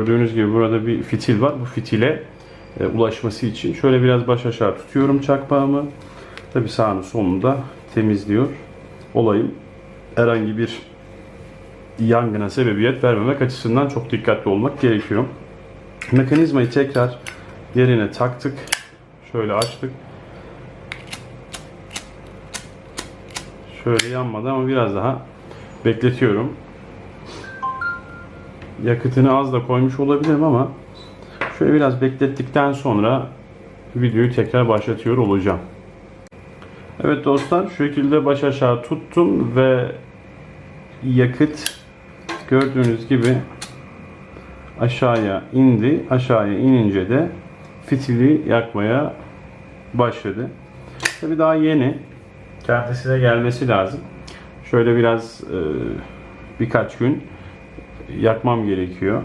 Gördüğünüz gibi burada bir fitil var. Bu fitile e, ulaşması için şöyle biraz baş aşağı tutuyorum çakmağımı. Tabi sağını solunu da temizliyor olayım. Herhangi bir yangına sebebiyet vermemek açısından çok dikkatli olmak gerekiyor. Mekanizmayı tekrar yerine taktık. Şöyle açtık. Şöyle yanmadı ama biraz daha bekletiyorum. Yakıtını az da koymuş olabilirim ama şöyle biraz beklettikten sonra videoyu tekrar başlatıyor olacağım. Evet dostlar şu şekilde baş aşağı tuttum ve yakıt gördüğünüz gibi aşağıya indi. Aşağıya inince de fitili yakmaya başladı. Tabi daha yeni. Kendisine gelmesi lazım. Şöyle biraz e, birkaç gün yakmam gerekiyor.